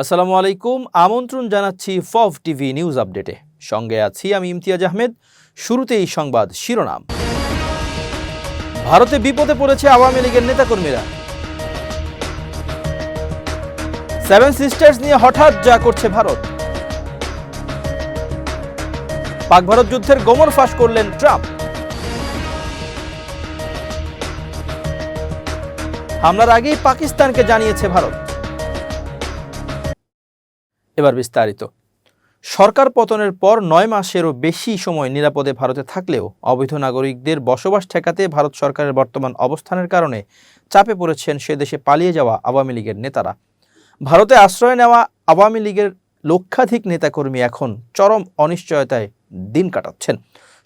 আসসালামু আলাইকুম, আমন্ত্রণ জানাচ্ছি ফভ টিভি নিউজ আপডেটে। সঙ্গে আছি আমি ইমতিয়াজ আহমেদ। শুরুতেই সংবাদ শিরোনাম। ভারতে বিপদে পড়েছে আওয়ামী লীগের নেতাকর্মীরা। সেভেন সিস্টার্স নিয়ে হঠাৎ যা করছে ভারত। পাক ভারত যুদ্ধের গোমর ফাঁস করলেন ট্রাম্প। হামলার আগেই পাকিস্তানকে জানিয়েছে ভারত। এবার বিস্তারিত। সরকার পতনের পর নয় মাসেরও বেশি সময় নিরাপদে ভারতে থাকলেও অবৈধ নাগরিকদের বসবাস ঠেকাতে ভারত সরকারের বর্তমান অবস্থানের কারণে চাপে পড়েছেন সে দেশে পালিয়ে যাওয়া আওয়ামী লীগের নেতারা। ভারতে আশ্রয় নেওয়া আওয়ামী লীগের লক্ষাধিক নেতাকর্মী এখন চরম অনিশ্চয়তায় দিন কাটাচ্ছেন।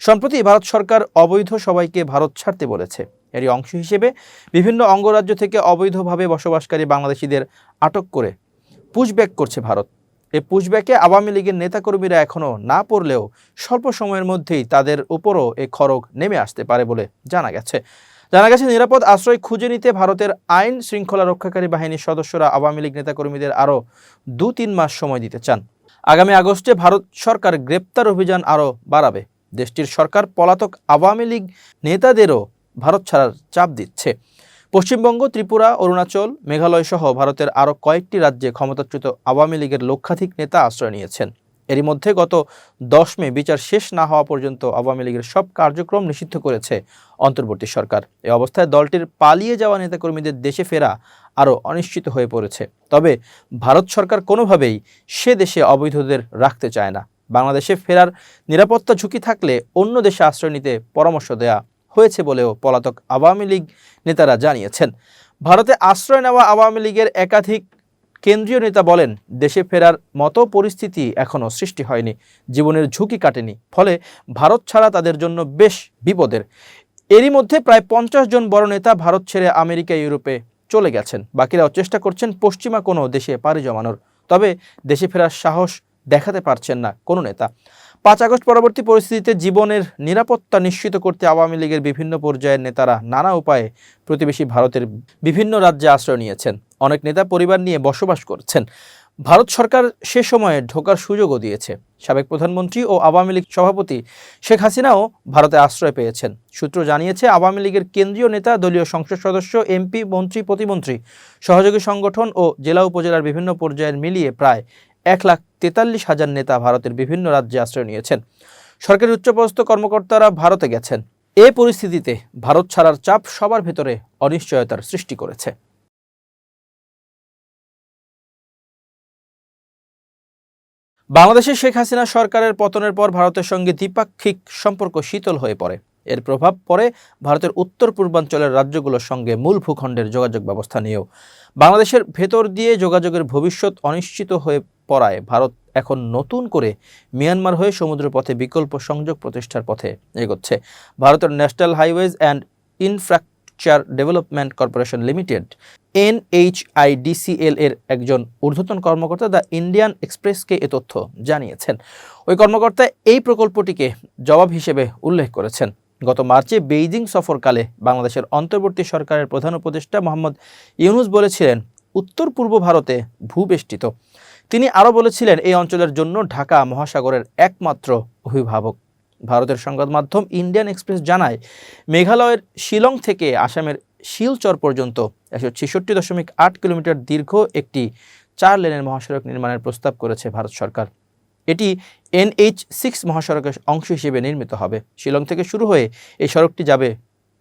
সম্প্রতি ভারত সরকার অবৈধ সবাইকে ভারত ছাড়তে বলেছে। এরই অংশ হিসেবে বিভিন্ন অঙ্গরাজ্য থেকে অবৈধভাবে বসবাসকারী বাংলাদেশিদের আটক করে পুশব্যাক করছে ভারত। এ পুশব্যাকে আওয়ামী লীগের নেতাকর্মীরা এখনও না পড়লেও স্বল্প সময়ের মধ্যেই তাদের উপরও এ খড়গ নেমে আসতে পারে বলে জানা গেছে। জানা গেছে, নিরাপদ আশ্রয় খুঁজে নিতে ভারতের আইন শৃঙ্খলা রক্ষাকারী বাহিনীর সদস্যরা আওয়ামী লীগ নেতাকর্মীদের আরও দু তিন মাস সময় দিতে চান। আগামী আগস্টে ভারত সরকার গ্রেপ্তার অভিযান আরও বাড়াবে। দেশটির সরকার পলাতক আওয়ামী লীগ নেতাদেরও ভারত ছাড়ার চাপ দিচ্ছে। পশ্চিমবঙ্গ, ত্রিপুরা, অরুণাচল, মেঘালয় সহ ভারতের আরও কয়েকটি রাজ্যে ক্ষমতাচ্যুত আওয়ামী লীগের লক্ষাধিক নেতা আশ্রয় নিয়েছেন। এরই মধ্যে গত দশ মে বিচার শেষ না হওয়া পর্যন্ত আওয়ামী লীগের সব কার্যক্রম নিষিদ্ধ করেছে অন্তর্বর্তী সরকার। এ অবস্থায় দলটির পালিয়ে যাওয়া নেতাকর্মীদের দেশে ফেরা আরও অনিশ্চিত হয়ে পড়েছে। তবে ভারত সরকার কোনোভাবেই সে দেশে অবৈধদের রাখতে চায় না। বাংলাদেশে ফেরার নিরাপত্তা ঝুঁকি থাকলে অন্য দেশে আশ্রয় নিতে পরামর্শ দেয়া হয়েছে বলেও পলাতক আওয়ামী লীগ নেতারা জানিয়েছেন। ভারতে আশ্রয় নেওয়া আওয়ামী লীগের একাধিক কেন্দ্রীয় নেতা বলেন, দেশে ফেরার মতো পরিস্থিতি এখনও সৃষ্টি হয়নি। জীবনের ঝুঁকি কাটেনি। ফলে ভারত ছাড়া তাদের জন্য বেশ বিপদের। এরই মধ্যে প্রায় পঞ্চাশ জন বড় নেতা ভারত ছেড়ে আমেরিকা, ইউরোপে চলে গেছেন। বাকিরাও চেষ্টা করছেন পশ্চিমা কোনো দেশে পাড়ি জমানোর। তবে দেশে ফেরার সাহস দেখাতে পারছেন না কোনো নেতা। পাঁচ আগস্ট পরবর্তী পরিস্থিতিতে জীবনের নিরাপত্তা নিশ্চিত করতে আওয়ামী লীগের বিভিন্ন পর্যায়ের নেতারা নানা উপায়ে প্রতিবেশী ভারতের বিভিন্ন রাজ্যে আশ্রয় নিয়েছেন। অনেক নেতা পরিবার নিয়ে বসবাস করছেন। ভারত সরকার সে সময়ে ঢোকার সুযোগও দিয়েছে। সাবেক প্রধানমন্ত্রী ও আওয়ামী লীগ সভাপতি শেখ হাসিনাও ভারতে আশ্রয় পেয়েছেন। সূত্র জানিয়েছে, আওয়ামী লীগের কেন্দ্রীয় নেতা, দলীয় সংসদ সদস্য, এমপি, মন্ত্রী, প্রতিমন্ত্রী, সহযোগী সংগঠন ও জেলা উপজেলার বিভিন্ন পর্যায়ের মিলিয়ে প্রায় এক লাখ তেতাল্লিশ হাজার নেতা ভারতের বিভিন্ন রাজ্যে আশ্রয় নিয়েছেন। সরকারের উচ্চপদস্থ কর্মকর্তারা ভারতে গেছেন। এ পরিস্থিতিতে ভারত ছাড়ার চাপ সবার ভেতরে অনিশ্চয়তার সৃষ্টি করেছে। বাংলাদেশে শেখ হাসিনা সরকারের পতনের পর ভারতের সঙ্গে দ্বিপাক্ষিক সম্পর্ক শীতল হয়ে পড়ে। এর প্রভাব পড়ে ভারতের উত্তর পূর্বাঞ্চলের রাজ্যগুলোর সঙ্গে মূল ভূখণ্ডের যোগাযোগ ব্যবস্থা নিয়েও। বাংলাদেশের ভেতর দিয়ে যোগাযোগের ভবিষ্যৎ অনিশ্চিত হয়ে পড়ায় ভারত এখন নতুন করে মিয়ানমার হয়ে সমুদ্রপথে বিকল্প সংযোগ প্রতিষ্ঠার পথে এগোচ্ছে। ভারতের national highways and infrastructure development corporation limited NHIDCL এর একজন ঊর্ধ্বতন কর্মকর্তা দ্য ইন্ডিয়ান এক্সপ্রেসকে এ তথ্য জানিয়েছেন। ওই কর্মকর্তা এই প্রকল্পটিকে জবাব হিসেবে উল্লেখ করেছেন। গত মার্চে বেইজিং সফরকালে বাংলাদেশের অন্তর্বর্তী সরকারের প্রধান উপদেষ্টা মোহাম্মদ ইউনুস বলেছিলেন উত্তর পূর্ব ভারতে ভূবেষ্টিত। তিনি আরও বলেছিলেন, এই অঞ্চলের জন্য ঢাকা মহাসাগরের একমাত্র অভিভাবক। ভারতের সংবাদ মাধ্যম ইন্ডিয়ান এক্সপ্রেস জানায়, মেঘালয়ের শিলং থেকে আসামের শিলচর পর্যন্ত একশো ছেষট্টি দশমিক আট কিলোমিটার দীর্ঘ একটি চার লেনের মহাসড়ক নির্মাণের প্রস্তাব করেছে ভারত সরকার। এটি এনএইচ সিক্স মহাসড়কের অংশ হিসেবে নির্মিত হবে। শিলং থেকে শুরু হয়ে এই সড়কটি যাবে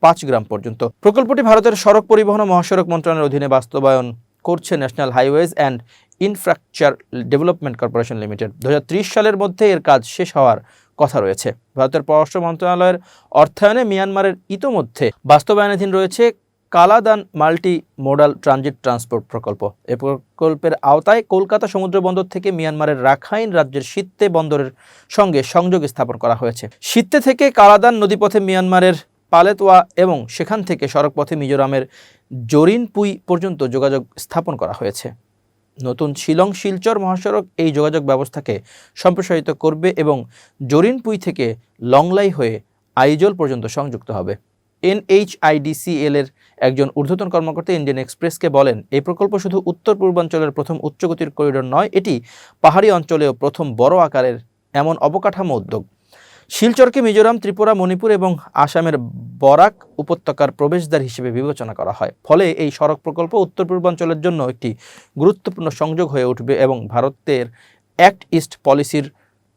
পাঁচ গ্রাম পর্যন্ত। প্রকল্পটি ভারতের সড়ক পরিবহন ও মহাসড়ক মন্ত্রণালয়ের অধীনে বাস্তবায়ন করছে national highways and infrastructure development corporation limited দু হাজার ত্রিশ সালের মধ্যে এর কাজ শেষ হওয়ার কথা রয়েছে। ভারতের পররাষ্ট্র মন্ত্রণালয়ের অর্থায়নে মিয়ানমারের ইতোমধ্যে বাস্তবায়নাধীন রয়েছে Kaladan multi modal transit transport প্রকল্প। এ প্রকল্পের আওতায় কলকাতা সমুদ্র বন্দর থেকে মিয়ানমারের রাখাইন রাজ্যের সিত্তে বন্দরের সঙ্গে সংযোগ স্থাপন করা হয়েছে। সিত্তে থেকে কালাদান নদীপথে মিয়ানমারের পালেতোয়া এবং সেখান থেকে সড়কপথে মিজোরামের জরিনপুই পর্যন্ত যোগাযোগ স্থাপন করা হয়েছে। নতুন শিলং শিলচর মহাসড়ক এই যোগাযোগ ব্যবস্থাকে সম্প্রসারিত করবে এবং জরিনপুই থেকে লংলাই হয়ে আইজল পর্যন্ত সংযুক্ত হবে। এনএইচআইডিসিএল এর একজন ঊর্ধ্বতন কর্মকর্তা ইন্ডিয়ান এক্সপ্রেসকে বলেন, এই প্রকল্প শুধু উত্তর পূর্বাঞ্চলের প্রথম উচ্চগতির করিডোর নয়, এটি পাহাড়ি অঞ্চলেও প্রথম বড় আকারের এমন অবকাঠামো উদ্যোগ। শিলচরকে মিজোরাম, ত্রিপুরা, মণিপুর এবং আসামের বরাক উপত্যকার প্রবেশদ্বার হিসেবে বিবেচনা করা হয়। ফলে এই সড়ক প্রকল্প উত্তর পূর্বাঞ্চলের জন্য একটি গুরুত্বপূর্ণ সংযোগ হয়ে উঠবে এবং ভারতের অ্যাক্ট ইস্ট পলিসির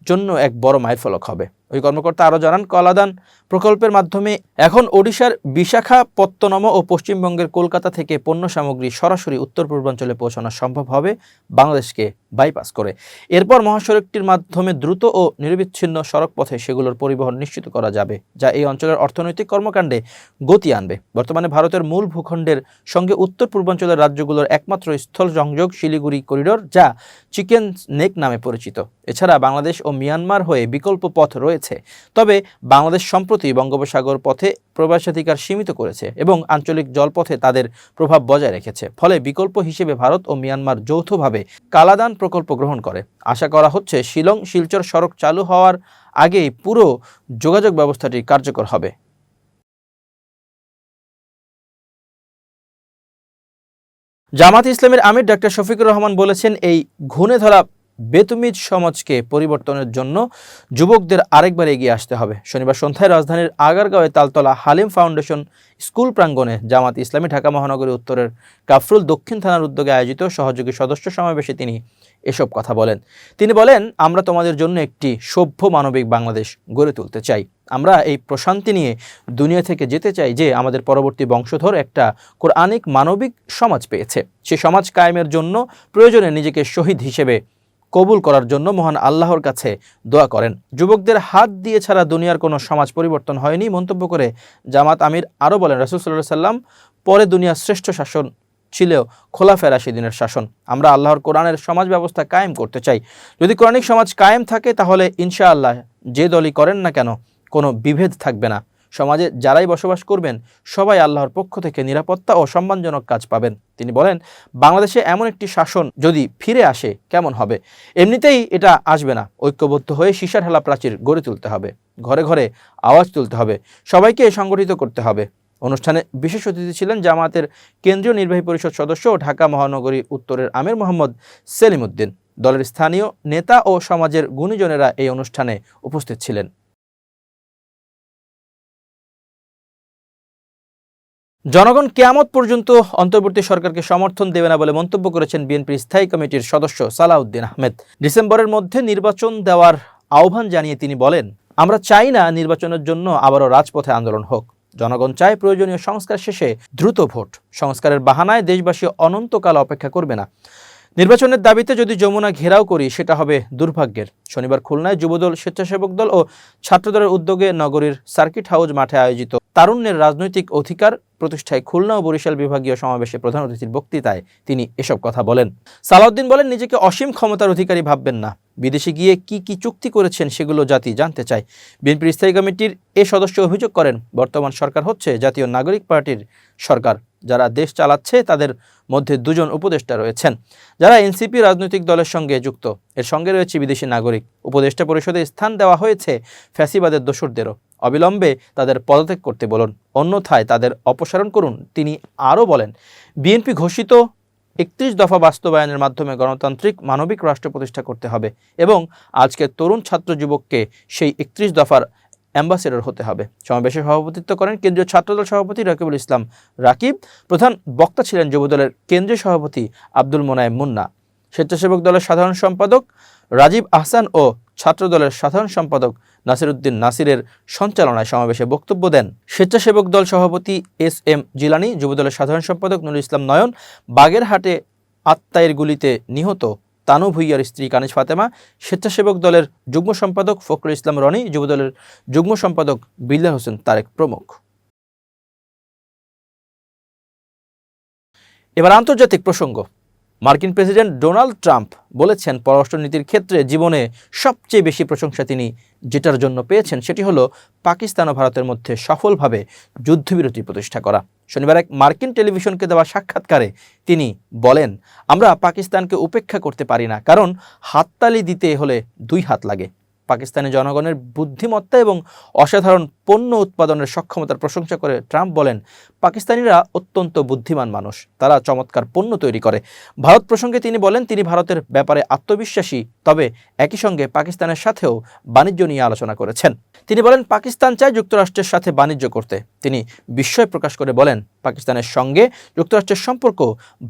জন্য এক বড় মাইলফলক হবে। ওই কর্মকর্তা আরও জানান, কলাদান প্রকল্পের মাধ্যমে এখন ওড়িশার বিশাখাপত্তনম ও পশ্চিমবঙ্গের কলকাতা থেকে পণ্য সামগ্রী সরাসরি উত্তর পূর্বাঞ্চলে পৌঁছানো সম্ভব হবে বাংলাদেশকে বাইপাস করে। এরপর মহাসড়কটির মাধ্যমে দ্রুত ও নিরবিচ্ছিন্ন সড়ক পথে সেগুলোর পরিবহন নিশ্চিত করা যাবে, যা এই অঞ্চলের অর্থনৈতিক কর্মকাণ্ডে গতি আনবে। বর্তমানে ভারতের মূল ভূখণ্ডের সঙ্গে উত্তর পূর্বাঞ্চলের রাজ্যগুলোর একমাত্র স্থল সংযোগ শিলিগুড়ি করিডোর, যা চিকেন নেক নামে পরিচিত। এছাড়া বাংলাদেশ ও মিয়ানমার হয়ে বিকল্প পথ রয়েছে তবে বাংলাদেশ সম্প্রতি বঙ্গোপসাগর পথে প্রবেশাধিকার সীমিত করেছে এবং আঞ্চলিক জলপথে তাদের প্রভাব বজায় রেখেছে। ফলে বিকল্প হিসেবে ভারত ও মিয়ানমার যৌথভাবে কালাদান প্রকল্প গ্রহণ করে। আশা করা হচ্ছে শিলং, শিলচর সড়ক চালু হওয়ার আগেই পুরো যোগাযোগ ব্যবস্থাটি কার্যকর হবে। জামাত ইসলামের আমির ডক্টর শফিকুর রহমান বলেছেন, এই ঘুণে ধরা বেতুমিজ সমাজকে পরিবর্তনের জন্য যুবকদের আরেকবার এগিয়ে আসতে হবে। শনিবার সন্ধ্যায় রাজধানীর আগারগাঁওয়ে তালতলা হালিম ফাউন্ডেশন স্কুল প্রাঙ্গণে জামাত ইসলামী ঢাকা মহানগরী উত্তরের কাফরুল দক্ষিণ থানার উদ্যোগে আয়োজিত সহযোগী সদস্য সমাবেশে তিনি এসব কথা বলেন। তিনি বলেন, আমরা তোমাদের জন্য একটি সভ্য মানবিক বাংলাদেশ গড়ে তুলতে চাই। আমরা এই প্রশান্তি নিয়ে দুনিয়া থেকে যেতে চাই যে আমাদের পরবর্তী বংশধর একটা কোরআনিক মানবিক সমাজ পেয়েছে। সে সমাজ কায়েমের জন্য প্রয়োজনে নিজেকে শহীদ হিসেবে কবুল করার জন্য মহান আল্লাহর কাছে দোয়া করেন। যুবকদের হাত দিয়ে ছাড়া দুনিয়ার কোনো সমাজ পরিবর্তন হয়নি, মন্তব্য করে জামাত আমির আরও বলেন, রাসুল সাল্লাম পরে দুনিয়ার শ্রেষ্ঠ শাসন ছিল খোলাফের রাশিদিনের শাসন। আমরা আল্লাহর কোরআনের সমাজ ব্যবস্থা কায়েম করতে চাই। যদি কোরআনিক সমাজ কায়েম থাকে, তাহলে ইনশাআল্লাহ যে দলই করেন না কেন, কোনো বিভেদ থাকবে না। সমাজে যারাই বসবাস করবেন, সবাই আল্লাহর পক্ষ থেকে নিরাপত্তা ও সম্মানজনক কাজ পাবেন। তিনি বলেন, বাংলাদেশে এমন একটি শাসন যদি ফিরে আসে, কেমন হবে? এমনিতেই এটা আসবে না। ঐক্যবদ্ধ হয়ে সীসার হেলা প্রাচীর গড়ে তুলতে হবে। ঘরে ঘরে আওয়াজ তুলতে হবে। সবাইকে সংগঠিত করতে হবে। অনুষ্ঠানে বিশেষ অতিথি ছিলেন জামায়াতের কেন্দ্রীয় নির্বাহী পরিষদ সদস্য ও ঢাকা মহানগরী উত্তরের আমির মোহাম্মদ সেলিম উদ্দিন দলের স্থানীয় নেতা ও সমাজের গুণীজনেরা এই অনুষ্ঠানে উপস্থিত ছিলেন। জনগণ কেয়ামত পর্যন্ত অন্তর্বর্তী সরকারকে সমর্থন দেবে না বলে মন্তব্য করেছেন বিএনপির স্থায়ী কমিটির সদস্য সালাউদ্দিন আহমেদ। ডিসেম্বরের মধ্যে নির্বাচন দেওয়ার আহ্বান জানিয়ে তিনি বলেন, আমরা চাই না নির্বাচনের জন্য আবারও রাজপথে আন্দোলন হোক। জনগণ চায় প্রয়োজনীয় সংস্কার শেষে দ্রুত ভোট। সংস্কারের বাহানায় দেশবাসী অনন্তকাল অপেক্ষা করবে না। নির্বাচনের দাবিতে যদি যমুনা ঘেরাও করি, সেটা হবে দুর্ভাগ্যের। শনিবার খুলনায় যুবদল স্বেচ্ছাসেবক দল ও ছাত্রদলের উদ্যোগে নগরীর সার্কিট হাউস মাঠে আয়োজিত তারুণ্যের রাজনৈতিক অধিকার প্রতিষ্ঠায় খুলনা ও বরিশাল বিভাগীয় সমাবেশে প্রধান অতিথির বক্তৃতায় তিনি এসব কথা বলেন। সালাউদ্দিন বলেন, নিজেকে অসীম ক্ষমতার অধিকারী ভাববেন না। বিদেশে গিয়ে কি কি চুক্তি করেছেন সেগুলো জাতি জানতে চায়। বিএনপির স্থায়ী কমিটির এ সদস্য অভিযোগ করেন, বর্তমান সরকার হচ্ছে জাতীয় নাগরিক পার্টির সরকার। যারা দেশ চালাচ্ছে, তাদের মধ্যে দুজন উপদেষ্টা রয়েছেন। যারা এনসিপি রাজনৈতিক দলের সঙ্গে যুক্ত, এর সঙ্গে রয়েছে বিদেশি নাগরিক। উপদেষ্টা পরিষদে স্থান দেওয়া হয়েছে ফ্যাসিবাদের দোসরদেরও। অবিলম্বে তাদের পদত্যাগ করতে বলুন। অন্যথায় তাদের অপসারণ করুন, তিনি আরও বলেন। বিএনপি ঘোষিত একত্রিশ দফা বাস্তবায়নের মাধ্যমে গণতান্ত্রিক মানবিক রাষ্ট্র প্রতিষ্ঠা করতে হবে এবং আজকের তরুণ ছাত্র যুবককে সেই একত্রিশ দফার অ্যাম্বাসেডর হতে হবে। সমাবেশে সভাপতিত্ব করেন কেন্দ্রীয় ছাত্রদল সভাপতি রাকিবুল ইসলাম রাকিব। প্রধান বক্তা ছিলেন যুবদলের কেন্দ্রীয় সভাপতি আব্দুল মোনায়েম মুন্না। স্বেচ্ছাসেবক দলের সাধারণ সম্পাদক রাজীব আহসান ও ছাত্রদলের সাধারণ সম্পাদক নাসিরউদ্দিন নাসিরের সঞ্চালনায় সমাবেশে বক্তব্য দেন স্বেচ্ছাসেবক দল সভাপতি এস এম জিলানি, যুবদলের সাধারণ সম্পাদক নুরুল ইসলাম নয়ন, বাগেরহাটে আত্মায়ের গুলিতে নিহত তানু ভুইয়ার স্ত্রী কানিজ ফাতেমা, স্বেচ্ছাসেবক দলের যুগ্ম সম্পাদক ফখরুল ইসলাম রনি, যুবদলের যুগ্ম সম্পাদক বিল্লাল হোসেন তারেক প্রমুখ। এবার আন্তর্জাতিক প্রসঙ্গ। মার্কিন প্রেসিডেন্ট ডোনাল্ড ট্রাম্প বলেছেন পররাষ্ট্রনীতির ক্ষেত্রে জীবনে সবচেয়ে বেশি প্রশংসা তিনি যেটার জন্য পেয়েছেন সেটি হলো পাকিস্তান ও ভারতের মধ্যে সফলভাবে যুদ্ধবিরতি প্রতিষ্ঠা করা। শনিবার এক মার্কিন টেলিভিশনকে দেওয়া সাক্ষাৎকারে তিনি বলেন, আমরা পাকিস্তানকে উপেক্ষা করতে পারি না, কারণ হাততালি দিতে হলে দুই হাত লাগে। পাকিস্তানি জনগণের বুদ্ধিমত্তা এবং অসাধারণ পণ্য উৎপাদনের সক্ষমতার প্রশংসা করে ট্রাম্প বলেন, পাকিস্তানিরা অত্যন্ত বুদ্ধিমান মানুষ। তারা চমৎকার পণ্য তৈরি করে। ভারত প্রসঙ্গে তিনি বলেন, তিনি ভারতের ব্যাপারে আত্মবিশ্বাসী। তবে একই সঙ্গে পাকিস্তানের সাথেও বাণিজ্য নিয়ে আলোচনা করেছেন। তিনি বলেন, পাকিস্তান চায় যুক্তরাষ্ট্রের সাথে বাণিজ্য করতে। তিনি বিস্ময় প্রকাশ করে বলেন, পাকিস্তানের সঙ্গে যুক্তরাষ্ট্রের সম্পর্ক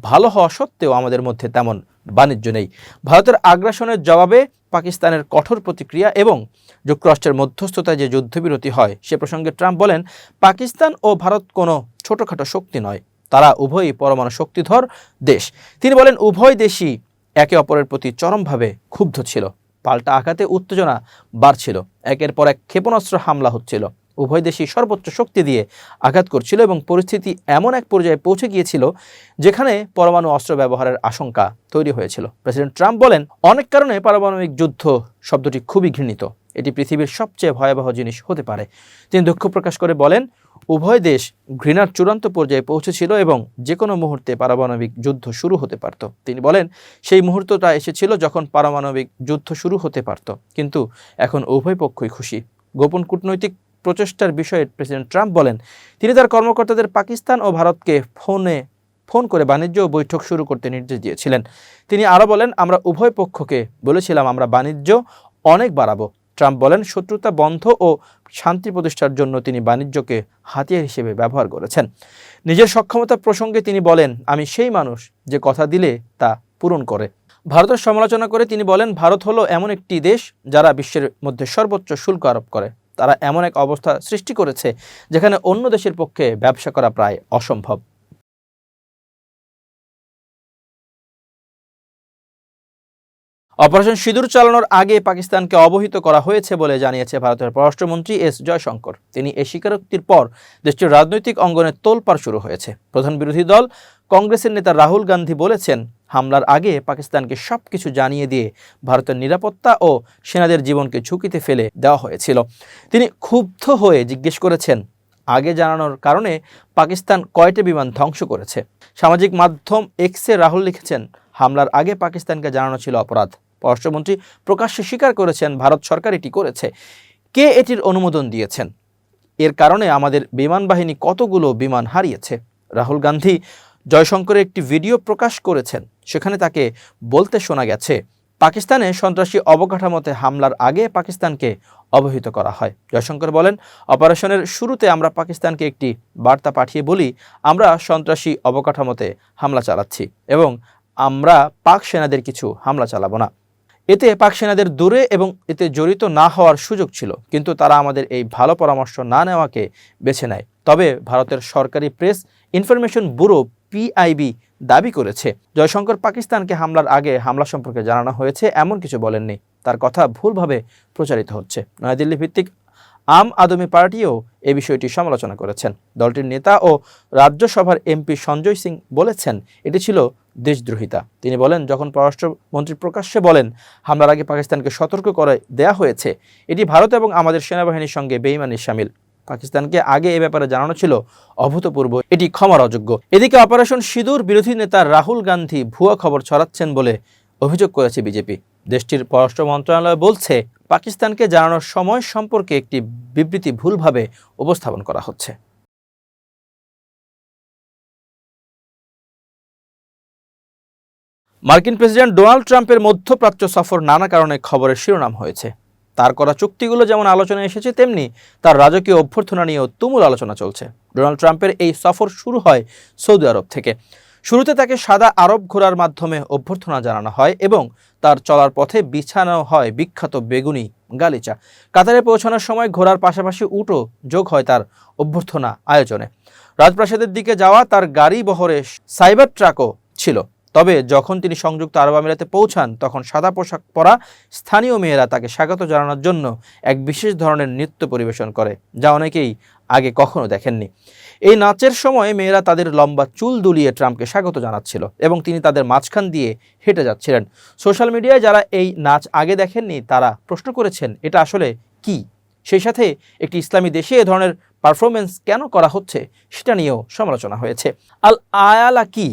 ভালো হওয়া সত্ত্বেও আমাদের মধ্যে তেমন বাণিজ্য নেই। ভারতের আগ্রাসনের জবাবে পাকিস্তানের কঠোর প্রতিক্রিয়া এবং যুক্তরাষ্ট্রের মধ্যস্থতায় যে যুদ্ধবিরতি হয়, সে প্রসঙ্গে ট্রাম্প বলেন, পাকিস্তান ও ভারত কোনো ছোটোখাটো শক্তি নয়। তারা উভয়ই পরমাণু শক্তিধর দেশ। তিনি বলেন, উভয় দেশই একে অপরের প্রতি চরমভাবে ক্ষুব্ধ ছিল। পাল্টা আঘাতে উত্তেজনা বাড়ছিল। একের পর এক ক্ষেপণাস্ত্র হামলা হচ্ছিল। উভয় দেশই সর্বোচ্চ শক্তি দিয়ে আঘাত করছিল এবং পরিস্থিতি এমন এক পর্যায়ে পৌঁছে গিয়েছিল যেখানে পরমাণু অস্ত্র ব্যবহারের আশঙ্কা তৈরি হয়েছিল। প্রেসিডেন্ট ট্রাম্প বলেন, অনেক কারণে পারমাণবিক যুদ্ধ শব্দটি খুবই ঘৃণিত। এটি পৃথিবীর সবচেয়ে ভয়াবহ জিনিস হতে পারে। তিনি দুঃখ প্রকাশ করে বলেন, উভয় দেশ ঘৃণার চূড়ান্ত পর্যায়ে পৌঁছেছিল এবং যে কোনো মুহূর্তে পারমাণবিক যুদ্ধ শুরু হতে পারত। তিনি বলেন, সেই মুহূর্তটা এসেছিল যখন পারমাণবিক যুদ্ধ শুরু হতে পারত। কিন্তু এখন উভয় পক্ষই খুশি। গোপন কূটনৈতিক প্রচেষ্টার বিষয়ে প্রেসিডেন্ট ট্রাম্প বলেন, তিনি তার কর্মকর্তাদের পাকিস্তান ও ভারতকে ফোনে, ফোন করে বাণিজ্য বৈঠক শুরু করতে নির্দেশ দিয়েছিলেন। তিনি আরও বলেন, আমরা উভয় পক্ষকে বলেছিলাম, আমরা বাণিজ্য অনেক বাড়াবো। ট্রাম্প বলেন, শত্রুতা বন্ধ ও শান্তি প্রতিষ্ঠার জন্য তিনি বাণিজ্যকে হাতিয়ার হিসেবে ব্যবহার করেছেন। নিজের সক্ষমতা প্রসঙ্গে তিনি বলেন, আমি সেই মানুষ যে কথা দিলে তা পূরণ করে। ভারতের সমালোচনা করে তিনি বলেন, ভারত হলো এমন একটি দেশ যারা বিশ্বের মধ্যে সর্বোচ্চ শুল্ক আরোপ করে। তারা এমন এক অবস্থা সৃষ্টি করেছে যেখানে অন্য দেশের পক্ষে ব্যবসা করা প্রায় অসম্ভব। অপারেশন সিঁদুর চালানোর আগে পাকিস্তানকে অবহিত করা হয়েছে বলে জানিয়েছে ভারতের পররাষ্ট্রমন্ত্রী এস জয়শঙ্কর। তিনি এই স্বীকারোক্তির পর দেশটির রাজনৈতিক অঙ্গনে তোলপাড় শুরু হয়েছে। প্রধান বিরোধী দল কংগ্রেসের নেতা রাহুল গান্ধী বলেছেন হামলার আগে পাকিস্তানকে সব কিছু জানিয়ে দিয়ে ভারতের নিরাপত্তা ও সেনাদের জীবনকে ঝুঁকিতে ফেলে দেওয়া হয়েছিল। তিনি ক্ষুব্ধ হয়ে জিজ্ঞেস করেছেন, আগে জানানোর কারণে পাকিস্তান কয়টি বিমান ধ্বংস করেছে? সামাজিক মাধ্যম এক্সে রাহুল লিখেছেন, হামলার আগে পাকিস্তানকে জানানো ছিল অপরাধ। পররাষ্ট্রমন্ত্রী প্রকাশ্যে স্বীকার করেছেন, ভারত সরকার এটি করেছে। কে এটির অনুমোদন দিয়েছেন? এর কারণে আমাদের বিমান বাহিনী কতগুলো বিমান হারিয়েছে? রাহুল গান্ধী, জয়শঙ্করের একটি ভিডিও প্রকাশ করেছেন সেখানে তাকে বলতে শোনা গেছে, পাকিস্তানে সন্ত্রাসী অবকাঠামোতে হামলার আগে পাকিস্তানকে অবহিত করা হয়। জয়শঙ্কর বলেন, অপারেশনের শুরুতে আমরা পাকিস্তানকে একটি বার্তা পাঠিয়ে বলি, আমরা সন্ত্রাসী অবকাঠামোতে হামলা চালাচ্ছি এবং আমরা পাক সেনাদের কিছু হামলা চালাবো না। এতে পাক সেনাদের দূরে এবং এতে জড়িত না হওয়ার সুযোগ ছিল, কিন্তু তারা আমাদের এই ভালো পরামর্শ না নেওয়াকে বেছে নেয়। তবে ভারতের সরকারি প্রেস ইনফরমেশন ব্যুরো পিআইবি দাবি করেছে। জয়শঙ্কর পাকিস্তানকে হামলার আগে হামলা সম্পর্কে জানানো হয়েছে, এমন কিছু বলেননি। তার কথা ভুলভাবে প্রচারিত হচ্ছে। নয়াদিল্লি ভিত্তিক আম আদমি পার্টিও এ বিষয়টি সমালোচনা করেছেন। দলটির নেতা ও রাজ্যসভার এমপি সঞ্জয় সিং বলেছেন, এটি ছিল দেশদ্রোহিতা। তিনি বলেন, যখন পররাষ্ট্রমন্ত্রী প্রকাশ্যে বলেন হামলার আগে পাকিস্তানকে সতর্ক করে দেয়া হয়েছে, এটি ভারত এবং আমাদের সেনাবাহিনীর সঙ্গে বেইমানির সামিল। পাকিস্তানকে আগে এ ব্যাপারে জানানো ছিল অভূতপূর্ব, এটি ক্ষমার অযোগ্য। এদিকে অপারেশন সিঁদুর বিরোধী নেতা রাহুল গান্ধী ভুয়া খবর ছড়াচ্ছেন বলে অভিযোগ করেছে বিজেপি। দেশটির পররাষ্ট্র মন্ত্রণালয় বলছে, পাকিস্তানকে জানানোর সময় সম্পর্কে একটি বিবৃতি ভুলভাবে উপস্থাপন করা হচ্ছে। মার্কিন প্রেসিডেন্ট ডোনাল্ড ট্রাম্পের মধ্যপ্রাচ্য সফর নানা কারণে খবরের শিরোনাম হয়েছে। তার করা চুক্তিগুলো যেমন আলোচনায় এসেছে, তেমনি তার রাজকীয় অভ্যর্থনা নিয়েও তুমুল আলোচনা চলছে। ডোনাল্ড ট্রাম্পের এই সফর শুরু হয় সৌদি আরব থেকে। শুরুতে তাকে সাদা আরব ঘোরার মাধ্যমে অভ্যর্থনা জানানো হয় এবং তার চলার পথে বিছানো হয় বিখ্যাত বেগুনি গালিচা। কাতারে পৌঁছানোর সময় ঘোরার পাশাপাশি উটও যোগ হয় তার অভ্যর্থনা আয়োজনে। রাজপ্রাসাদের দিকে যাওয়া তার গাড়ি বহরে সাইবার ট্রাকও ছিল। তবে যখন তিনি সংযুক্ত আরব আমিরাতে পৌঁছান, তখন সাদা পোশাক পরা স্থানীয় মেয়েরা তাকে স্বাগত জানানোর জন্য এক বিশেষ ধরনের নৃত্য পরিবেশন করে, যা অনেকেই আগে কখনো দেখেননি। এই নাচের সময় মেয়েরা তাদের লম্বা চুল দুলিয়ে ট্রাম্পকে স্বাগত জানাচ্ছিল এবং তিনি তাদের মাঝখান দিয়ে হেঁটে যাচ্ছিলেন। সোশ্যাল মিডিয়ায় যারা এই নাচ আগে দেখেননি, তারা প্রশ্ন করেছেন, এটা আসলে কি? সেই সাথে একটি ইসলামী দেশে এ ধরনের পারফরমেন্স কেন করা হচ্ছে? সেটা নিয়েও সমালোচনা হয়েছে। আল আয়ালা কি?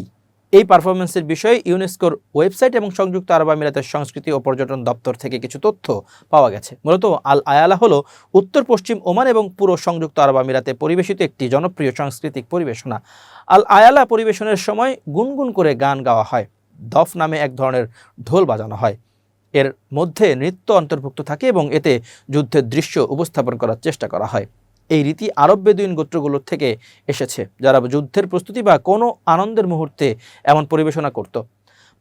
এই পারফরমেন্সের বিষয়ে ইউনেস্কোর ওয়েবসাইট এবং সংযুক্ত আরব আমিরাতের সংস্কৃতি ও পর্যটন দপ্তর থেকে কিছু তথ্য পাওয়া গেছে। মূলত আল আয়ালা হলো উত্তর, পশ্চিম, ওমান এবং পুরো সংযুক্ত আরব আমিরাতে পরিবেশিত একটি জনপ্রিয় সাংস্কৃতিক পরিবেশনা। আল আয়ালা পরিবেশনের সময় গুনগুন করে গান গাওয়া হয়, দফ নামে এক ধরনের ঢোল বাজানো হয়। এর মধ্যে নৃত্য অন্তর্ভুক্ত থাকে এবং এতে যুদ্ধের দৃশ্য উপস্থাপন করার চেষ্টা করা হয়। এই রীতি আরব বেদুইন গোত্রগুলোর থেকে এসেছে, যারা যুদ্ধের প্রস্তুতি বা কোনো আনন্দের মুহূর্তে এমন পরিবেশনা করত।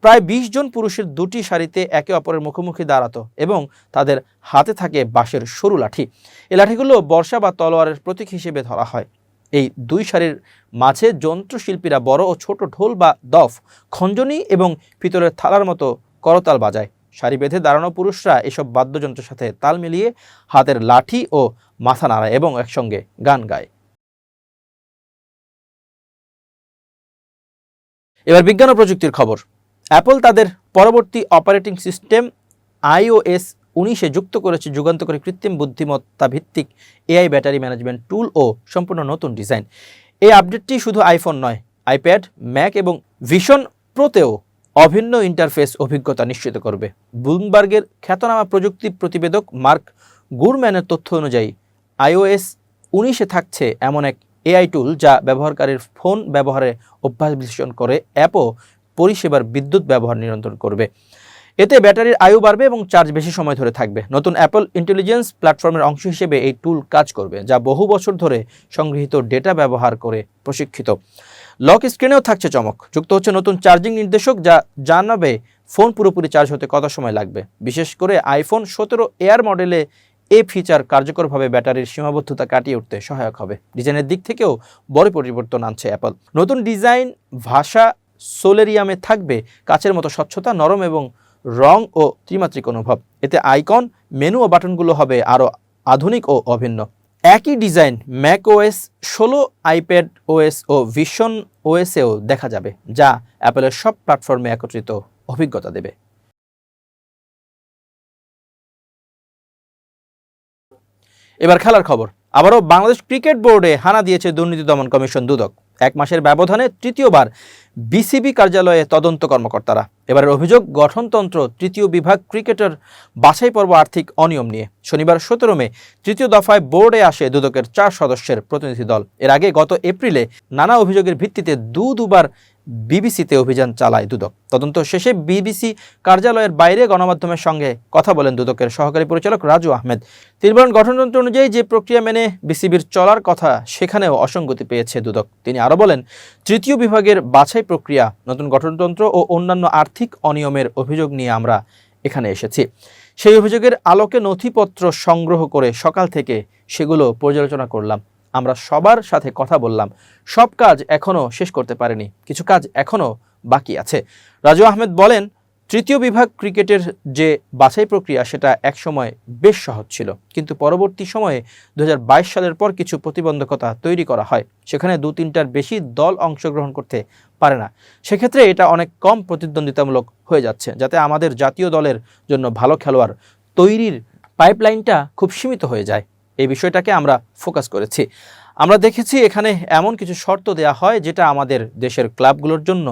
প্রায় ২০ জন পুরুষের দুটি সারিতে একে অপরের মুখোমুখি দাঁড়াতো এবং তাদের হাতে থাকে বাঁশের সরু লাঠি। এই লাঠিগুলো বর্ষা বা তলোয়ারের প্রতীক হিসেবে ধরা হয়। এই দুই সারির মাঝে যন্ত্রশিল্পীরা বড় ও ছোট ঢোল বা দফ, খঞ্জনি এবং পিতলের থালার মতো করতাল বাজায়। সারি বেঁধে দাঁড়ানো পুরুষরা এসব বাদ্যযন্ত্রের সাথে তাল মিলিয়ে হাতের লাঠি ও মাথা নাড়ায় এবং একসঙ্গে গান গায়। এবার বিজ্ঞান ও প্রযুক্তির খবর। অ্যাপল তাদের পরবর্তী অপারেটিং সিস্টেম আইওএস উনিশে যুক্ত করেছে যুগান্তকারী কৃত্রিম বুদ্ধিমত্তা ভিত্তিক এআই ব্যাটারি ম্যানেজমেন্ট টুল ও সম্পূর্ণ নতুন ডিজাইন এই আপডেটটি শুধু আইফোন নয় আইপ্যাড ম্যাক এবং ভিশন প্রোতেও অভিন্ন ইন্টারফেস অভিজ্ঞতা নিশ্চিত করবে। ব্লুমবার্গের খ্যাতনামা প্রযুক্তি প্রতিবেদক মার্ক গুরম্যানের তথ্য অনুযায়ী আইওএস উনিশে থাকছে এমন এক এআই টুল যা ব্যবহারকারীর ফোন ব্যবহারে অভ্যাস বিশ্লেষণ করে অ্যাপও পরিষেবার বিদ্যুৎ ব্যবহার নিয়ন্ত্রণ করবে। এতে ব্যাটারির আয়ু বাড়বে এবং চার্জ বেশি সময় ধরে থাকবে। নতুন অ্যাপল ইন্টেলিজেন্স প্ল্যাটফর্মের অংশ হিসেবে এই টুল কাজ করবে, যা বহু বছর ধরে সংগৃহীত ডেটা ব্যবহার করে প্রশিক্ষিত। লক স্ক্রিনেও থাকছে চমক। যুক্ত হচ্ছে নতুন চার্জিং নির্দেশক যা জানাবে ফোন পুরোপুরি চার্জ হতে কত সময় লাগবে। বিশেষ করে আইফোন সতেরো এয়ার মডেলে এ ফিচার কার্যকরভাবে ব্যাটারির সীমাবদ্ধতা কাটিয়ে উঠতে সহায়ক হবে। ডিজাইনের দিক থেকেও বড় পরিবর্তন আনছে অ্যাপল। নতুন ডিজাইন, ভাষা, সোলেরিয়ামে থাকবে কাচের মতো স্বচ্ছতা, নরম এবং রং ও ত্রিমাত্রিক অনুভব। এতে আইকন, মেনু ও বাটনগুলো হবে আরও আধুনিক ও অভিন্ন। একই ডিজাইন ম্যাক ওএস ষোলো আইপ্যাড ওএস ও ভিশন ওএসেও দেখা যাবে, যা অ্যাপেলের সব প্ল্যাটফর্মে একত্রিত অভিজ্ঞতা দেবে। এবার খেলার খবর। আবারও বাংলাদেশ ক্রিকেট বোর্ডে হানা দিয়েছে দুর্নীতি দমন কমিশন দুদক। এক মাসের ব্যবধানে তৃতীয়বার বিসিবি কার্যালয়ে তদন্ত কর্মকর্তারা। এবারের অভিযোগ, গঠনতন্ত্র, তৃতীয় বিভাগ ক্রিকেটের বাছাই পর্ব আর্থিক অনিয়ম নিয়ে। শনিবার সতেরো মে, তৃতীয় দফায় বোর্ডে আসে দুদকের চার সদস্যের প্রতিনিধি দল। এর আগে গত এপ্রিলে নানা অভিযোগের ভিত্তিতে দু দুবার বিবিসিতে অভিযান চালায় দুদক। তদন্ত শেষে বিবিসি কার্যালয়ের বাইরে গণমাধ্যমের সঙ্গে কথা বলেন দুদকের সহকারী পরিচালক রাজু আহমেদ। বলেন গঠনতন্ত্র অনুযায়ী যে প্রক্রিয়া মেনে বিসিবির চলার কথা সেখানেও অসঙ্গতি পেয়েছে দুদক। তিনি আরও বলেন, তৃতীয় বিভাগের বাছাই প্রক্রিয়া, নতুন গঠনতন্ত্র ও অন্যান্য আর্থিক অনিয়মের অভিযোগ নিয়ে আমরা এখানে এসেছি। সেই অভিযোগের আলোকে নথিপত্র সংগ্রহ করে সকাল থেকে সেগুলো পর্যালোচনা করলাম। আমরা সবার সাথে কথা বললাম। সব কাজ এখনও শেষ করতে পারেনি। কিছু কাজ এখনও বাকি আছে। রাজু আহমেদ বলেন, তৃতীয় বিভাগ ক্রিকেটের যে বাছাই প্রক্রিয়া, সেটা একসময় বেশ সহজ ছিল। কিন্তু পরবর্তী সময়ে দু হাজার বাইশ সালের পর কিছু প্রতিবন্ধকতা তৈরি করা হয়। সেখানে দু তিনটার বেশি দল অংশগ্রহণ করতে পারে না। সেক্ষেত্রে এটা অনেক কম প্রতিদ্বন্দ্বিতামূলক হয়ে যাচ্ছে, যাতে আমাদের জাতীয় দলের জন্য ভালো খেলোয়াড় তৈরির পাইপলাইনটা খুব সীমিত হয়ে যায়। এই বিষয়টাকে আমরা ফোকাস করেছি। আমরা দেখেছি এখানে এমন কিছু শর্ত দেয়া হয় যেটা আমাদের দেশের ক্লাবগুলোর জন্য,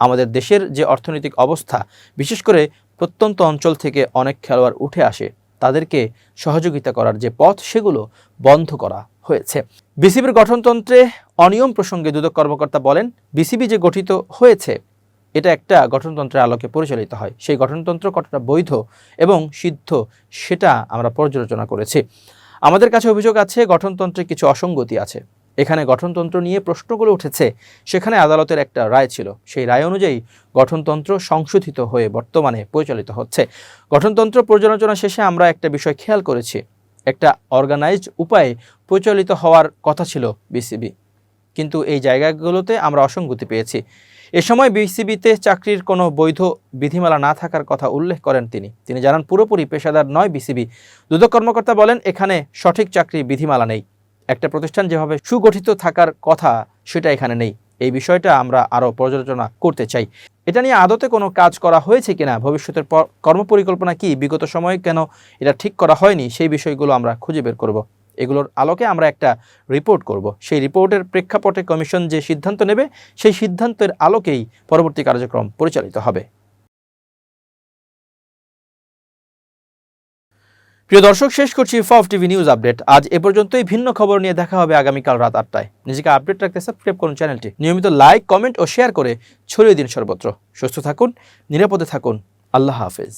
আমাদের দেশের যে অর্থনৈতিক অবস্থা, বিশেষ করে প্রত্যন্ত অঞ্চল থেকে অনেক খেলোয়াড় উঠে আসে, তাদেরকে সহযোগিতা করার যে পথ, সেগুলো বন্ধ করা হয়েছে। বিসিবির গঠনতন্ত্রে অনিয়ম প্রসঙ্গে দুদক কর্মকর্তা বলেন, বিসিবি যে গঠিত হয়েছে, এটা একটা গঠনতন্ত্রের আলোকে পরিচালিত হয়। সেই গঠনতন্ত্র কতটা বৈধ এবং সিদ্ধ, সেটা আমরা পর্যালোচনা করেছি। আমাদের কাছে অভিযোগ আছে, গঠনতন্ত্রে কিছু অসঙ্গতি আছে। এখানে গঠনতন্ত্র নিয়ে প্রশ্নগুলো উঠেছে, সেখানে আদালতের একটা রায় ছিল। সেই রায় অনুযায়ী গঠনতন্ত্র সংশোধিত হয়ে বর্তমানে পরিচালিত হচ্ছে। গঠনতন্ত্র পর্যালোচনা শেষে আমরা একটা বিষয় খেয়াল করেছি। একটা অর্গানাইজড উপায়ে পরিচালিত হওয়ার কথা ছিল বিসিবি। কিন্তু এই জায়গাগুলোতে আমরা অসঙ্গতি পেয়েছি। এ সময় বিসিবিতে চাকরির কোনো বৈধ বিধিমালা না থাকার কথা উল্লেখ করেন তিনি। তিনি জানান, পুরোপুরি পেশাদার নয় বিসিবি। দুদক কর্মকর্তা বলেন, এখানে সঠিক চাকরি বিধিমালা নেই। একটা প্রতিষ্ঠান যেভাবে সুগঠিত থাকার কথা, সেটা এখানে নেই। এই বিষয়টা আমরা আরও পর্যালোচনা করতে চাই। এটা নিয়ে আদতে কোনো কাজ করা হয়েছে কিনা, ভবিষ্যতের কর্মপরিকল্পনা কি, বিগত সময়ে কেন এটা ঠিক করা হয়নি, সেই বিষয়গুলো আমরা খুঁজে বের করব। এগুলোর আলোকে আমরা একটা রিপোর্ট করব। সেই রিপোর্টের প্রেক্ষাপটে কমিশন যে সিদ্ধান্ত নেবে, সেই সিদ্ধান্তের আলোকেই পরবর্তী কার্যক্রম পরিচালিত হবে। প্রিয় দর্শক, শেষ করছি ফফ টিভি নিউজ আপডেট আজ এ পর্যন্তই। ভিন্ন খবর নিয়ে দেখা হবে আগামীকাল রাত আটটায়। নিজেকে আপডেট রাখতে সাবস্ক্রাইব করুন চ্যানেলটি। নিয়মিত লাইক কমেন্ট ও শেয়ার করে ছড়িয়ে দিন সর্বত্র। সুস্থ থাকুন, নিরাপদে থাকুন। আল্লাহ হাফেজ।